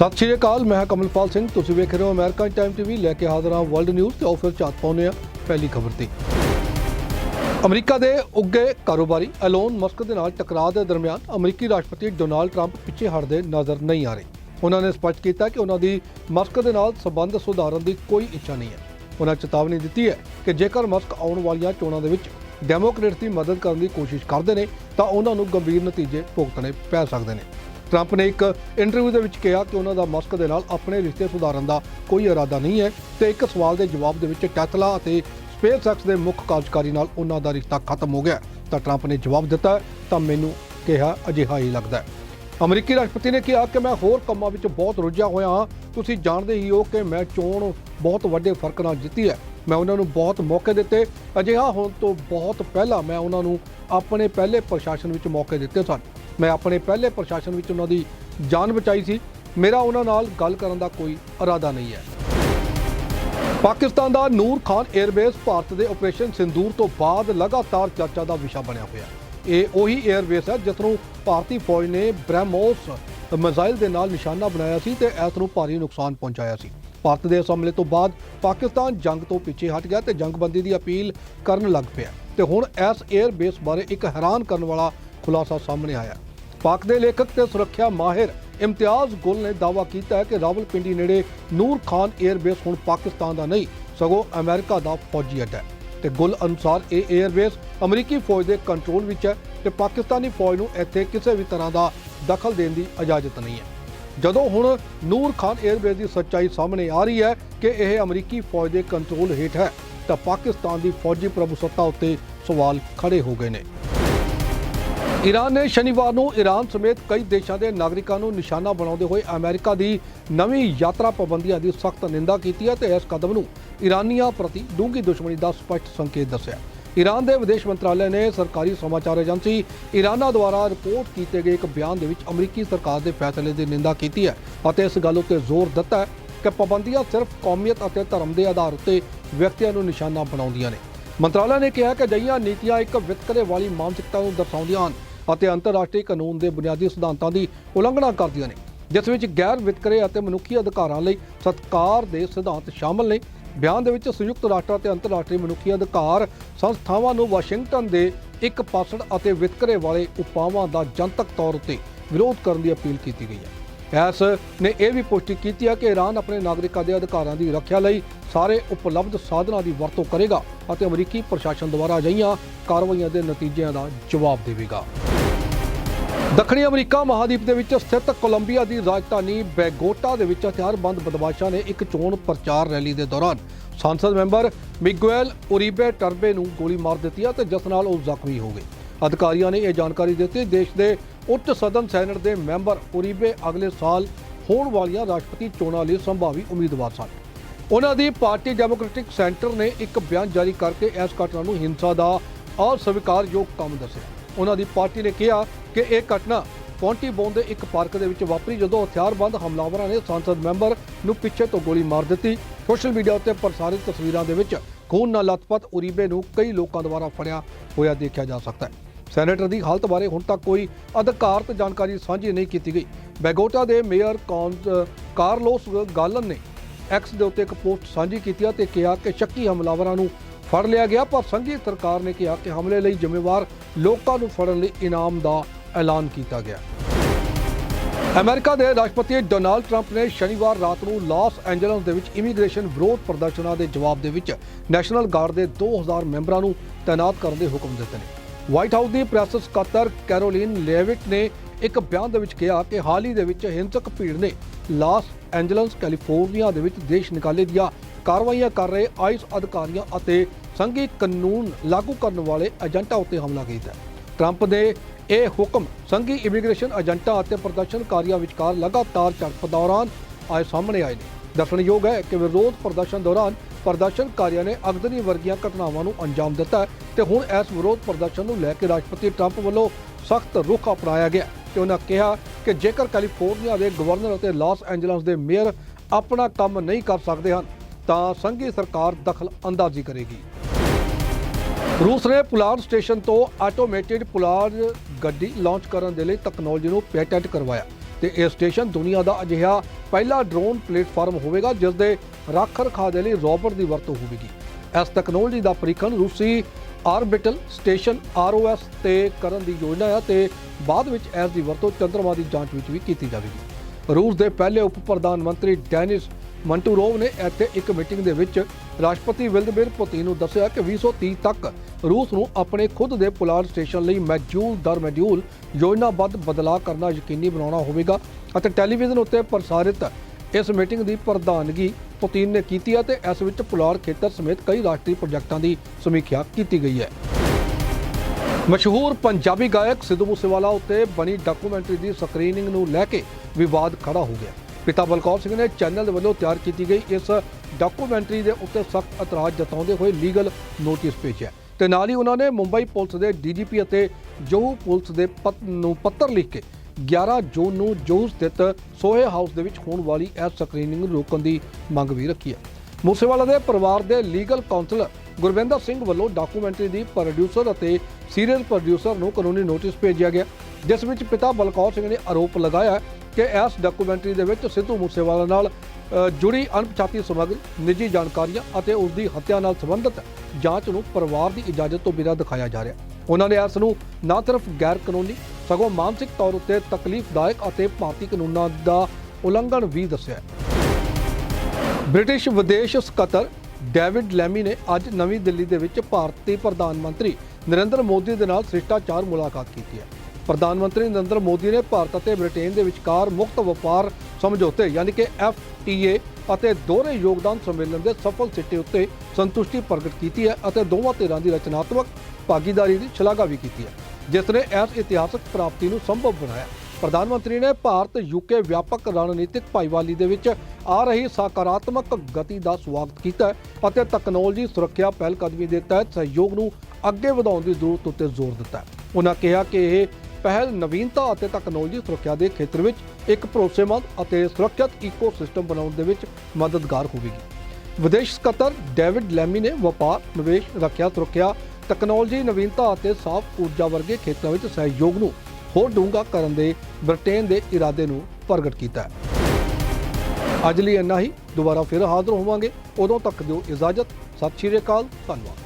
ਸਤਿ ਸ਼੍ਰੀ ਅਕਾਲ, ਮੈਂ ਹਾਂ ਕਮਲਪਾਲ ਸਿੰਘ। ਤੁਸੀਂ ਵੇਖ ਰਹੇ ਹੋ ਅਮਰੀਕਾ ਟਾਈਮ ਟੀਵੀ। ਲੈ ਕੇ ਹਾਜ਼ਰ ਹਾਂ ਵਰਲਡ ਨਿਊਜ਼ ਤੇ ਆਫਰ ਚਾਤ ਪਾਉਂਦੇ ਆ ਪਹਿਲੀ ਖਬਰ ਤੇ ਅਮਰੀਕਾ ਦੇ ਉੱਗੇ ਕਾਰੋਬਾਰੀ ਐਲੋਨ ਮਸਕ ਦੇ ਨਾਲ ਟਕਰਾਅ ਦੇ ਦਰਮਿਆਨ ਅਮਰੀਕੀ ਰਾਸ਼ਟਰਪਤੀ ਡੋਨਾਲਡ ਟਰੰਪ ਪਿੱਛੇ ਹਟਦੇ ਨਜ਼ਰ ਨਹੀਂ ਆ ਰਹੇ। ਉਹਨਾਂ ਨੇ ਸਪਸ਼ਟ ਕੀਤਾ ਕਿ ਉਹਨਾਂ ਦੀ ਮਸਕ ਦੇ ਨਾਲ ਸਬੰਧ ਸੁਧਾਰਨ ਦੀ ਕੋਈ ਇੱਛਾ ਨਹੀਂ ਹੈ। ਉਹਨਾਂ ਚੇਤਾਵਨੀ ਦਿੱਤੀ ਹੈ ਕਿ ਜੇਕਰ ਮਸਕ ਆਉਣ ਵਾਲੀਆਂ ਚੋਣਾਂ ਦੇ ਵਿੱਚ ਡੈਮੋਕ੍ਰੇਟ ਦੀ ਮਦਦ ਕਰਨ ਦੀ ਕੋਸ਼ਿਸ਼ ਕਰਦੇ ਨੇ, ਤਾਂ ਉਹਨਾਂ ਨੂੰ ਗੰਭੀਰ ਨਤੀਜੇ ਭੁਗਤਣੇ ਪੈ ਸਕਦੇ ਨੇ। ਟਰੰਪ ਨੇ ਇੱਕ ਇੰਟਰਵਿਊ ਦੇ ਵਿੱਚ ਕਿਹਾ ਕਿ ਉਹਨਾਂ ਦਾ ਮਸਕ ਦੇ ਨਾਲ ਆਪਣੇ ਰਿਸ਼ਤੇ ਸੁਧਾਰਨ ਦਾ ਕੋਈ ਇਰਾਦਾ ਨਹੀਂ ਹੈ ਤੇ ਇੱਕ ਸਵਾਲ ਦੇ ਜਵਾਬ ਦੇ ਵਿੱਚ ਟੈਸਲਾ ਅਤੇ ਸਪੇਸਐਕਸ ਦੇ ਮੁੱਖ ਕਾਰਜਕਾਰੀ ਨਾਲ ਉਹਨਾਂ ਦਾ ਰਿਸ਼ਤਾ ਖਤਮ ਹੋ ਗਿਆ। ਤਾਂ ਟਰੰਪ ਨੇ ਜਵਾਬ ਦਿੱਤਾ, ਤਾਂ ਮੈਨੂੰ ਕਿਹਾ ਅਜਿਹਾ ਹੀ ਲੱਗਦਾ ਹੈ। ਅਮਰੀਕੀ ਰਾਸ਼ਟਰਪਤੀ ਨੇ ਕਿਹਾ ਕਿ ਮੈਂ ਹੋਰ ਕੰਮਾਂ ਵਿੱਚ ਬਹੁਤ ਰੁੱਝਿਆ ਹੋਇਆ ਹਾਂ। ਤੁਸੀਂ ਜਾਣਦੇ ਹੀ ਹੋ ਕਿ ਮੈਂ ਚੋਣ ਬਹੁਤ ਵੱਡੇ ਫ਼ਰਕ ਨਾਲ ਜਿੱਤੀ ਹੈ। ਮੈਂ ਉਹਨਾਂ ਨੂੰ ਬਹੁਤ ਮੌਕੇ ਦਿੱਤੇ। ਅਜਿਹਾ ਹੋਣ ਤੋਂ ਬਹੁਤ ਪਹਿਲਾਂ ਮੈਂ ਉਹਨਾਂ ਨੂੰ ਆਪਣੇ ਪਹਿਲੇ ਪ੍ਰਸ਼ਾਸਨ ਵਿੱਚ ਮੌਕੇ ਦਿੱਤੇ ਸਨ। ਮੈਂ ਆਪਣੇ ਪਹਿਲੇ ਪ੍ਰਸ਼ਾਸਨ ਵਿੱਚ ਉਹਨਾਂ ਦੀ ਜਾਨ ਬਚਾਈ ਸੀ। ਮੇਰਾ ਉਹਨਾਂ ਨਾਲ ਗੱਲ ਕਰਨ ਦਾ ਕੋਈ ਇਰਾਦਾ ਨਹੀਂ ਹੈ। ਪਾਕਿਸਤਾਨ ਦਾ ਨੂਰ ਖਾਨ 에ਅਰਬੇਸ ਭਾਰਤ ਦੇ ਆਪਰੇਸ਼ਨ ਸਿੰਦੂਰ ਤੋਂ ਬਾਅਦ ਲਗਾਤਾਰ ਚਰਚਾ ਦਾ ਵਿਸ਼ਾ ਬਣਿਆ ਹੋਇਆ ਇਹ ਉਹੀ 에ਅਰਬੇਸ ਹੈ ਜਿਸ ਨੂੰ ਭਾਰਤੀ ਫੌਜ ਨੇ ਬ੍ਰਹਮੋਸ ਮਿਜ਼ਾਈਲ ਦੇ ਨਾਲ ਨਿਸ਼ਾਨਾ ਬਣਾਇਆ ਸੀ ਤੇ ਇਸ ਨੂੰ ਭਾਰੀ ਨੁਕਸਾਨ ਪਹੁੰਚਾਇਆ ਸੀ। ਭਾਰਤ ਦੇ ਇਸ ਹਮਲੇ ਤੋਂ ਬਾਅਦ ਪਾਕਿਸਤਾਨ ਜੰਗ ਤੋਂ ਪਿੱਛੇ ਹਟ ਗਿਆ ਤੇ ਜੰਗਬੰਦੀ ਦੀ ਅਪੀਲ ਕਰਨ ਲੱਗ ਪਿਆ ਤੇ ਹੁਣ ਇਸ 에ਅਰਬੇਸ ਬਾਰੇ ਇੱਕ ਹੈਰਾਨ ਕਰਨ ਵਾਲਾ ਖੁਲਾਸਾ ਸਾਹਮਣੇ ਆਇਆ ਪਾਕ ਦੇ ਲੇਖਕ ਤੇ ਸੁਰੱਖਿਆ ਮਾਹਿਰ ਇਮਤਿਆਜ਼ ਗੁਲ ਨੇ ਦਾਅਵਾ ਕੀਤਾ ਹੈ ਕਿ ਰਾਵਲਪਿੰਡੀ ਨੇੜੇ ਨੂਰ ਖਾਨ 에ਅਰਬੇਸ ਹੁਣ ਪਾਕਿਸਤਾਨ ਦਾ ਨਹੀਂ, ਸਗੋਂ ਅਮਰੀਕਾ ਦਾ ਫੌਜੀ ਅੱਡਾ ਹੈ। ਤੇ ਗੁਲ ਅਨੁਸਾਰ ਇਹ 에ਅਰਬੇਸ ਅਮਰੀਕੀ ਫੌਜ ਦੇ ਕੰਟਰੋਲ ਵਿੱਚ ਹੈ ਤੇ ਪਾਕਿਸਤਾਨੀ ਫੌਜ ਨੂੰ ਇੱਥੇ ਕਿਸੇ ਵੀ ਤਰ੍ਹਾਂ ਦਾ ਦਖਲ ਦੇਣ ਦੀ ਇਜਾਜ਼ਤ ਨਹੀਂ ਹੈ। ਜਦੋਂ ਹੁਣ ਨੂਰ ਖਾਨ 에ਅਰਬੇਸ ਦੀ ਸੱਚਾਈ ਸਾਹਮਣੇ ਆ ਰਹੀ ਹੈ ਕਿ ਇਹ ਅਮਰੀਕੀ ਫੌਜ ਦੇ ਕੰਟਰੋਲ ਹੇਠ ਹੈ, ਤਾਂ ਪਾਕਿਸਤਾਨ ਦੀ ਫੌਜੀ ਪ੍ਰਭੂਸੱਤਾ ਉੱਤੇ ਸਵਾਲ ਖੜੇ ਹੋ ਗਏ ਨੇ। ਈਰਾਨ ਨੇ ਸ਼ਨੀਵਾਰ ਨੂੰ ਈਰਾਨ ਸਮੇਤ ਕਈ ਦੇਸ਼ਾਂ ਦੇ ਨਾਗਰਿਕਾਂ ਨੂੰ ਨਿਸ਼ਾਨਾ ਬਣਾਉਂਦੇ ਹੋਏ ਅਮਰੀਕਾ ਦੀ ਨਵੀਂ ਯਾਤਰਾ ਪਾਬੰਦੀਆਂ ਦੀ ਸਖਤ ਨਿੰਦਾ ਕੀਤੀ ਹੈ ਤੇ ਇਸ ਕਦਮ ਨੂੰ ਈਰਾਨੀਆਂ ਪ੍ਰਤੀ ਡੂੰਘੀ ਦੁਸ਼ਮਣੀ ਦਾ ਸਪਸ਼ਟ ਸੰਕੇਤ ਦੱਸਿਆ ਈਰਾਨ ਦੇ ਵਿਦੇਸ਼ ਮੰਤਰਾਲੇ ਨੇ ਸਰਕਾਰੀ ਸਮਾਚਾਰ ਏਜੰਸੀ ਈਰਾਨਾ ਦੁਆਰਾ ਰਿਪੋਰਟ ਕੀਤੇ ਗਏ ਇੱਕ ਬਿਆਨ ਦੇ ਵਿੱਚ ਅਮਰੀਕੀ ਸਰਕਾਰ ਦੇ ਫੈਸਲੇ ਦੀ ਨਿੰਦਾ ਕੀਤੀ ਹੈ ਅਤੇ ਇਸ ਗੱਲ ਉੱਤੇ ਜ਼ੋਰ ਦਿੱਤਾ ਕਿ ਪਾਬੰਦੀਆਂ ਸਿਰਫ ਕੌਮੀਅਤ ਅਤੇ ਧਰਮ ਦੇ ਆਧਾਰ ਉੱਤੇ ਵਿਅਕਤੀਆਂ ਨੂੰ ਨਿਸ਼ਾਨਾ ਬਣਾਉਂਦੀਆਂ ਨੇ। ਮੰਤਰਾਲਾ ਨੇ ਕਿਹਾ ਕਿ ਅਜਿਹੀਆਂ ਨੀਤੀਆਂ ਇੱਕ ਵਿਤਕਰੇ ਵਾਲੀ ਮਾਨਸਿਕਤਾ ਨੂੰ ਦਰਸਾਉਂਦੀਆਂ ਹਨ। ਅਤੇ ਅੰਤਰਰਾਸ਼ਟਰੀ ਕਾਨੂੰਨ ਦੇ ਬੁਨਿਆਦੀ ਸਿਧਾਂਤਾਂ ਦੀ ਉਲੰਘਣਾ ਕਰਦੀਆਂ ਨੇ, ਜਿਸ ਵਿੱਚ ਗੈਰ ਵਿਤਕਰੇ ਅਤੇ ਮਨੁੱਖੀ ਅਧਿਕਾਰਾਂ ਲਈ ਸਤਕਾਰ ਦੇ ਸਿਧਾਂਤ ਸ਼ਾਮਲ ਨੇ। ਬਿਆਨ ਦੇ ਵਿੱਚ ਸੰਯੁਕਤ ਰਾਸ਼ਟਰ ਅਤੇ ਅੰਤਰਰਾਸ਼ਟਰੀ ਮਨੁੱਖੀ ਅਧਿਕਾਰ ਸੰਸਥਾਵਾਂ ਨੂੰ ਵਾਸ਼ਿੰਗਟਨ ਦੇ ਇੱਕ ਪਾਸੜ ਅਤੇ ਵਿਤਕਰੇ ਵਾਲੇ ਉਪਾਵਾਂ ਦਾ ਜਨਤਕ ਤੌਰ ਉੱਤੇ ਵਿਰੋਧ ਕਰਨ ਦੀ ਅਪੀਲ ਕੀਤੀ ਗਈ ਹੈ। ਐਸ ਨੇ ਇਹ ਵੀ ਪੁਸ਼ਟੀ ਕੀਤੀ ਹੈ ਕਿ ਈਰਾਨ ਆਪਣੇ ਨਾਗਰਿਕਾਂ ਦੇ ਅਧਿਕਾਰਾਂ ਦੀ ਰੱਖਿਆ ਲਈ ਸਾਰੇ ਉਪਲਬਧ ਸਾਧਨਾਂ ਦੀ ਵਰਤੋਂ ਕਰੇਗਾ ਅਤੇ ਅਮਰੀਕੀ ਪ੍ਰਸ਼ਾਸਨ ਦੁਆਰਾ ਅਜਿਹੀਆਂ ਕਾਰਵਾਈਆਂ ਦੇ ਨਤੀਜਿਆਂ ਦਾ ਜਵਾਬ ਦੇਵੇਗਾ। ਦੱਖਣੀ ਅਮਰੀਕਾ ਮਹਾਦੀਪ ਦੇ ਵਿੱਚ ਸਥਿਤ ਕੋਲੰਬੀਆ ਦੀ ਰਾਜਧਾਨੀ ਬੈਗੋਟਾ ਦੇ ਵਿੱਚ ਹਥਿਆਰਬੰਦ ਬਦਮਾਸ਼ਾਂ ਨੇ ਇੱਕ ਚੋਣ ਪ੍ਰਚਾਰ ਰੈਲੀ ਦੇ ਦੌਰਾਨ ਸੰਸਦ ਮੈਂਬਰ ਮਿਗੁਐਲ ਉਰੀਬੇ ਟਰਬੇ ਨੂੰ ਗੋਲੀ ਮਾਰ ਦਿੱਤੀ ਅਤੇ ਜਿਸ ਨਾਲ ਉਹ ਜ਼ਖਮੀ ਹੋ ਗਏ। ਅਧਿਕਾਰੀਆਂ ਨੇ ਇਹ ਜਾਣਕਾਰੀ ਦਿੱਤੀ, ਦੇਸ਼ ਦੇ ਉੱਚ ਸਦਨ ਸੈਨੇਟ ਦੇ ਮੈਂਬਰ ਓਰੀਬੇ ਅਗਲੇ ਸਾਲ ਹੋਣ ਵਾਲੀਆਂ ਰਾਸ਼ਟਰਪਤੀ ਚੋਣਾਂ ਲਈ ਸੰਭਾਵੀ ਉਮੀਦਵਾਰ ਸਨ। ਉਹਨਾਂ ਦੀ ਪਾਰਟੀ ਡੈਮੋਕ੍ਰੈਟਿਕ ਸੈਂਟਰ ਨੇ ਇੱਕ ਬਿਆਨ ਜਾਰੀ ਕਰਕੇ ਇਸ ਘਟਨਾ ਨੂੰ ਹਿੰਸਾ ਦਾ ਅਸਵੀਕਾਰਯੋਗ ਕੰਮ ਦੱਸਿਆ। ਉਹਨਾਂ ਦੀ ਪਾਰਟੀ ਨੇ ਕਿਹਾ ਕਿ ਇਹ ਘਟਨਾ ਪੌਂਟੀ ਬੋਨ ਦੇ ਇੱਕ ਪਾਰਕ ਦੇ ਵਿੱਚ ਵਾਪਰੀ ਜਦੋਂ ਹਥਿਆਰਬੰਦ ਹਮਲਾਵਰਾਂ ਨੇ ਸੰਸਦ ਮੈਂਬਰ ਨੂੰ ਪਿੱਛੇ ਤੋਂ ਗੋਲੀ ਮਾਰ ਦਿੱਤੀ। ਸੋਸ਼ਲ ਮੀਡੀਆ ਉੱਤੇ ਪ੍ਰਸਾਰਿਤ ਤਸਵੀਰਾਂ ਦੇ ਵਿੱਚ ਖੂਨ ਨਾਲ ਲਤਪਤ ਉਰੀਬੇ ਨੂੰ ਕਈ ਲੋਕਾਂ ਦੁਆਰਾ ਫੜਿਆ ਹੋਇਆ ਦੇਖਿਆ ਜਾ ਸਕਦਾ ਹੈ। ਸੈਨੇਟਰ ਦੀ ਹਾਲਤ ਬਾਰੇ ਹੁਣ ਤੱਕ ਕੋਈ ਅਧਿਕਾਰਤ ਜਾਣਕਾਰੀ ਸਾਂਝੀ ਨਹੀਂ ਕੀਤੀ ਗਈ। ਬੈਗੋਟਾ ਦੇ ਮੇਅਰ ਕੌਨਸ ਕਾਰਲੋਸ ਗਾਲਨ ਨੇ ਐਕਸ ਦੇ ਉੱਤੇ ਇੱਕ ਪੋਸਟ ਸਾਂਝੀ ਕੀਤੀ ਅਤੇ ਕਿਹਾ ਕਿ ਸ਼ੱਕੀ ਹਮਲਾਵਰਾਂ ਨੂੰ ਫੜ ਲਿਆ ਗਿਆ। ਪਰ ਸੰਘੀ ਸਰਕਾਰ ਨੇ ਕਿਹਾ ਕਿ ਹਮਲੇ ਲਈ ਜ਼ਿੰਮੇਵਾਰ ਲੋਕਾਂ ਨੂੰ ਫੜਨ ਲਈ ਇਨਾਮ ਦਾ ਐਲਾਨ ਕੀਤਾ ਗਿਆ। ਅਮਰੀਕਾ ਦੇ ਰਾਸ਼ਟਰਪਤੀ ਡੋਨਾਲਡ ਟਰੰਪ ਨੇ ਸ਼ਨੀਵਾਰ ਰਾਤ ਨੂੰ ਲਾਸ ਐਂਜਲਸ ਦੇ ਵਿੱਚ ਇਮੀਗ੍ਰੇਸ਼ਨ ਵਿਰੋਧ ਪ੍ਰਦਰਸ਼ਨਾਂ ਦੇ ਜਵਾਬ ਦੇ ਵਿੱਚ ਨੈਸ਼ਨਲ ਗਾਰਡ ਦੇ 2000 ਮੈਂਬਰਾਂ ਨੂੰ ਤਾਇਨਾਤ ਕਰਨ ਦੇ ਹੁਕਮ ਦਿੱਤੇ ਨੇ। ਵਾਈਟ ਹਾਊਸ ਦੀ ਪ੍ਰੈਸ ਸਕੱਤਰ ਕੈਰੋਲਿਨ ਲੇਵਿਟ ਨੇ ਇੱਕ ਬਿਆਨ ਦੇ ਵਿੱਚ ਕਿਹਾ ਕਿ ਹਾਲ ਹੀ ਦੇ ਵਿੱਚ ਹਿੰਸਕ ਭੀੜ ਨੇ ਲਾਸ ਐਂਜਲਸ, ਕੈਲੀਫੋਰਨੀਆ ਦੇ ਵਿੱਚ ਦੇਸ਼ ਨਿਕਾਲੇ ਦੀਆਂ ਕਾਰਵਾਈਆਂ ਕਰ ਰਹੇ ਆਈਸ ਅਧਿਕਾਰੀਆਂ ਅਤੇ ਸੰਘੀ ਕਾਨੂੰਨ ਲਾਗੂ ਕਰਨ ਵਾਲੇ ਏਜੰਟਾਂ ਉੱਤੇ ਹਮਲਾ ਕੀਤਾ ਟਰੰਪ ਦੇ ਇਹ ਹੁਕਮ ਸੰਘੀ ਇਮੀਗ੍ਰੇਸ਼ਨ ਏਜੰਟਾਂ ਅਤੇ ਪ੍ਰਦਰਸ਼ਨਕਾਰੀਆਂ ਵਿਚਕਾਰ ਲਗਾਤਾਰ ਝੜਪ ਦੌਰਾਨ ਆਏ ਸਾਹਮਣੇ ਆਏ ਨੇ। ਦੱਸਣਯੋਗ ਹੈ ਕਿ ਵਿਰੋਧ ਪ੍ਰਦਰਸ਼ਨ ਦੌਰਾਨ ਪ੍ਰਦਰਸ਼ਨਕਾਰੀਆਂ ਨੇ ਅਗਦਨੀ ਵਰਗੀਆਂ ਘਟਨਾਵਾਂ ਨੂੰ ਅੰਜਾਮ ਦਿੱਤਾ ਹੈ ਤੇ ਹੁਣ ਇਸ ਵਿਰੋਧ ਪ੍ਰਦਰਸ਼ਨ ਨੂੰ ਲੈ ਕੇ ਰਾਸ਼ਟਰਪਤੀ ਟਰੰਪ ਵੱਲੋਂ ਸਖਤ ਰੁਖ ਅਪਣਾਇਆ ਗਿਆ ਤੇ ਉਹਨਾਂ ਕਿਹਾ ਕਿ ਜੇਕਰ ਕੈਲੀਫੋਰਨੀਆ ਦੇ ਗਵਰਨਰ ਅਤੇ ਲਾਸ ਐਂਜਲਸ ਦੇ ਮੇਅਰ ਆਪਣਾ ਕੰਮ ਨਹੀਂ ਕਰ ਸਕਦੇ ਹਨ ਤਾਂ ਸੰਘੀ ਸਰਕਾਰ ਦਖਲ ਅੰਦਾਜ਼ੀ ਕਰੇਗੀ। ਰੂਸ ਨੇ ਪੁਲਾੜ ਸਟੇਸ਼ਨ ਤੋਂ ਆਟੋਮੇਟਿਡ ਪੁਲਾੜ ਗੱਡੀ ਲਾਂਚ ਕਰਨ ਦੇ ਲਈ ਟੈਕਨੋਲੋਜੀ ਨੂੰ ਪੇਟੈਂਟ ਕਰਵਾਇਆ ਤੇ ਇਹ ਸਟੇਸ਼ਨ ਦੁਨੀਆ ਦਾ ਅਜਿਹਾ ਪਹਿਲਾ ਡਰੋਨ ਪਲੇਟਫਾਰਮ ਹੋਵੇਗਾ ਜਿਸ ਦੇ ਰੱਖ ਰਖਾਅ ਦੇ ਲਈ ਰੋਬੋਟ ਦੀ ਵਰਤੋਂ ਹੋਵੇਗੀ। ਇਸ ਟੈਕਨੋਲੋਜੀ ਦਾ ਪ੍ਰੀਖਣ ਰੂਸੀ ਆਰਬਿਟਲ ਸਟੇਸ਼ਨ ਆਰਓਐਸ ਤੇ ਕਰਨ ਦੀ ਯੋਜਨਾ ਹੈ ਤੇ ਬਾਅਦ ਵਿੱਚ ਇਸ ਦੀ ਵਰਤੋਂ ਚੰਦਰਮਾ ਦੀ ਜਾਂਚ ਵਿੱਚ ਵੀ ਕੀਤੀ ਜਾਵੇਗੀ। ਰੂਸ ਦੇ ਪਹਿਲੇ ਉਪ ਪ੍ਰਧਾਨ ਮੰਤਰੀ ਡੈਨਿਸ ਮੰਟੂਰੋਵ ਨੇ ਇੱਥੇ ਇੱਕ ਮੀਟਿੰਗ ਦੇ ਵਿੱਚ ਰਾਸ਼ਟਰਪਤੀ ਵਿਲਦਮਿਰ ਪੁਤਿਨ ਨੂੰ ਦੱਸਿਆ ਕਿ 2030 ਤੱਕ ਰੂਸ ਨੂੰ ਆਪਣੇ ਖੁਦ ਦੇ ਪੁਲਾੜ ਸਟੇਸ਼ਨ ਲਈ ਮੈਜੂਲ ਦਰ ਮੈਡਿਊਲ ਯੋਜਨਾਬੱਧ ਬਦਲਾਅ ਕਰਨਾ ਯਕੀਨੀ ਬਣਾਉਣਾ ਹੋਵੇਗਾ ਅਤੇ ਟੈਲੀਵਿਜ਼ਨ ਉੱਤੇ ਪ੍ਰਸਾਰਿਤ ਇਸ ਮੀਟਿੰਗ ਦੀ ਪ੍ਰਧਾਨਗੀ ਪੁਤਿਨ ਨੇ ਕੀਤੀ ਹੈ ਤੇ ਇਸ ਵਿੱਚ ਪੁਲਾੜ ਖੇਤਰ ਸਮੇਤ ਕਈ ਰਾਸ਼ਟਰੀ ਪ੍ਰੋਜੈਕਟਾਂ ਦੀ ਸਮੀਖਿਆ ਕੀਤੀ ਗਈ ਹੈ। ਮਸ਼ਹੂਰ ਪੰਜਾਬੀ ਗਾਇਕ ਸਿੱਧੂ ਮੂਸੇਵਾਲਾ ਉੱਤੇ ਬਣੀ ਡਾਕੂਮੈਂਟਰੀ ਦੀ ਸਕਰੀਨਿੰਗ ਨੂੰ ਲੈ ਕੇ ਵਿਵਾਦ ਖੜਾ ਹੋ ਗਿਆ। ਪਿਤਾ ਬਲਕੌਰ ਸਿੰਘ ਨੇ ਚੈਨਲ ਦੇ ਵੱਲੋਂ ਤਿਆਰ ਕੀਤੀ ਗਈ ਇਸ ਡਾਕੂਮੈਂਟਰੀ ਦੇ ਉੱਤੇ ਸਖਤ ਇਤਰਾਜ਼ ਜਤਾਉਂਦੇ ਹੋਏ ਲੀਗਲ ਨੋਟਿਸ ਭੇਜਿਆ ਤੇ ਨਾਲ ਹੀ ਉਹਨਾਂ ਨੇ ਮੁੰਬਈ ਪੁਲਿਸ ਦੇ ਡੀਜੀਪੀ ਅਤੇ ਜੋਹੂ ਪੁਲਿਸ ਦੇ ਪਤ, ਨੂੰ ਪੱਤਰ ਲਿਖ ਕੇ 11 ਜੂਨ ਨੂੰ ਜੋਹੂ ਸਥਿਤ ਸੋਹੇ ਹਾਊਸ ਦੇ ਵਿੱਚ ਹੋਣ ਵਾਲੀ ਇਸ ਸਕਰੀਨਿੰਗ ਨੂੰ ਰੋਕਣ ਦੀ ਮੰਗ ਵੀ ਰੱਖੀ ਹੈ। ਮੂਸੇਵਾਲਾ ਦੇ ਪਰਿਵਾਰ ਦੇ ਲੀਗਲ ਕਾਉਂਸਲਰ ਗੁਰਵਿੰਦਰ ਸਿੰਘ ਵੱਲੋਂ ਡਾਕੂਮੈਂਟਰੀ ਦੀ ਪ੍ਰੋਡਿਊਸਰ ਅਤੇ ਸੀਰੀਅਲ ਪ੍ਰੋਡਿਊਸਰ ਨੂੰ ਕਾਨੂੰਨੀ ਨੋਟਿਸ ਭੇਜਿਆ ਗਿਆ। ਜਿਸ ਵਿੱਚ ਪਿਤਾ ਬਲਕੌਰ ਸਿੰਘ ਨੇ ਆਰੋਪ ਲਗਾਇਆ ਕਿ ਇਸ ਡਾਕੂਮੈਂਟਰੀ ਦੇ ਵਿੱਚ ਸਿੱਧੂ ਮੂਸੇਵਾਲਾ ਨਾਲ ਜੁੜੀ ਅਣਪਛਾਤੀ ਸਮੱਗਰੀ, ਨਿੱਜੀ ਜਾਣਕਾਰੀਆਂ ਅਤੇ ਉਸ ਦੀ ਹੱਤਿਆ ਨਾਲ ਸੰਬੰਧਿਤ ਜਾਂਚ ਨੂੰ ਪਰਿਵਾਰ ਦੀ ਇਜਾਜ਼ਤ ਤੋਂ ਬਿਨਾਂ ਦਿਖਾਇਆ ਜਾ ਰਿਹਾ ਉਹਨਾਂ ਨੇ ਇਸ ਨੂੰ ਨਾ ਸਿਰਫ ਗੈਰ ਕਾਨੂੰਨੀ ਸਗੋਂ ਮਾਨਸਿਕ ਤੌਰ ਉੱਤੇ ਤਕਲੀਫਦਾਇਕ ਅਤੇ ਭਾਰਤੀ ਕਾਨੂੰਨਾਂ ਦਾ ਉਲੰਘਣ ਵੀ ਦੱਸਿਆ ਬ੍ਰਿਟਿਸ਼ ਵਿਦੇਸ਼ ਸਕੱਤਰ ਡੇਵਿਡ ਲੈਮੀ ਨੇ ਅੱਜ ਨਵੀਂ ਦਿੱਲੀ ਦੇ ਵਿੱਚ ਭਾਰਤੀ ਪ੍ਰਧਾਨ ਮੰਤਰੀ ਨਰਿੰਦਰ ਮੋਦੀ ਦੇ ਨਾਲ ਸ਼੍ਰਿਸ਼ਟਾਚਾਰ ਮੁਲਾਕਾਤ ਕੀਤੀ ਹੈ। ਪ੍ਰਧਾਨ ਮੰਤਰੀ ਨਰਿੰਦਰ ਮੋਦੀ ਨੇ ਭਾਰਤ ਅਤੇ ਬ੍ਰਿਟੇਨ ਦੇ ਵਿਚਕਾਰ ਮੁਕਤ ਵਪਾਰ ਸਮਝੌਤੇ, ਯਾਨੀ ਕਿ FTA ਅਤੇ ਦੋਹਰੇ ਯੋਗਦਾਨ ਸੰਮੇਲਨ ਦੇ ਸਫਲ ਸਿੱਟੇ ਉੱਤੇ ਸੰਤੁਸ਼ਟੀ ਪ੍ਰਗਟ ਕੀਤੀ ਹੈ ਅਤੇ ਦੋਵਾਂ ਧਿਰਾਂ ਦੀ ਰਚਨਾਤਮਕ ਭਾਗੀਦਾਰੀ ਦੀ ਸ਼ਲਾਘਾ ਵੀ ਕੀਤੀ ਹੈ, ਜਿਸ ਨੇ ਇਸ ਇਤਿਹਾਸਕ ਪ੍ਰਾਪਤੀ ਨੂੰ ਸੰਭਵ ਬਣਾਇਆ। ਪ੍ਰਧਾਨ ਮੰਤਰੀ ਨੇ ਭਾਰਤ ਯੂਕੇ ਵਿਆਪਕ ਰਣਨੀਤਿਕ ਭਾਈਵਾਲੀ ਦੇ ਵਿੱਚ ਆ ਰਹੀ ਸਕਾਰਾਤਮਕ ਗਤੀ ਦਾ ਸਵਾਗਤ ਕੀਤਾ ਅਤੇ ਤਕਨਾਲੋਜੀ ਸੁਰੱਖਿਆ ਪਹਿਲਕਦਮੀ ਦੇ ਤਹਿਤ ਸਹਿਯੋਗ ਨੂੰ ਅੱਗੇ ਵਧਾਉਣ ਦੀ ਜ਼ਰੂਰਤ ਉੱਤੇ ਜ਼ੋਰ ਦਿੱਤਾ ਉਹਨਾਂ ਕਿਹਾ ਕਿ ਇਹ ਪਹਿਲ ਨਵੀਨਤਾ ਅਤੇ ਤਕਨਾਲੋਜੀ ਸੁਰੱਖਿਆ ਦੇ ਖੇਤਰ ਵਿੱਚ ਇੱਕ ਭਰੋਸੇਮੰਦ ਅਤੇ ਸੁਰੱਖਿਅਤ ਈਕੋਸਿਸਟਮ ਬਣਾਉਣ ਦੇ ਵਿੱਚ ਮਦਦਗਾਰ ਹੋਵੇਗੀ। ਵਿਦੇਸ਼ ਸਕੱਤਰ ਡੇਵਿਡ ਲੈਮੀ ਨੇ ਵਪਾਰ, ਨਿਵੇਸ਼, ਰੱਖਿਆ ਸੁਰੱਖਿਆ ਤਕਨਾਲੋਜੀ ਨਵੀਨਤਾ ਅਤੇ ਸਾਫ਼ ਊਰਜਾ ਵਰਗੇ ਖੇਤਰਾਂ ਵਿੱਚ ਸਹਿਯੋਗ ਨੂੰ ਹੋਰ ਡੂੰਘਾ ਕਰਨ ਦੇ ਬ੍ਰਿਟੇਨ ਦੇ ਇਰਾਦੇ ਨੂੰ ਪ੍ਰਗਟ ਕੀਤਾ ਹੈ। ਅੱਜ ਲਈ ਇੰਨਾ ਹੀ। ਦੁਬਾਰਾ ਫਿਰ ਹਾਜ਼ਰ ਹੋਵਾਂਗੇ। ਉਦੋਂ ਤੱਕ ਦਿਓ ਇਜਾਜ਼ਤ। ਸਤਿ ਸ਼੍ਰੀ ਅਕਾਲ। ਧੰਨਵਾਦ।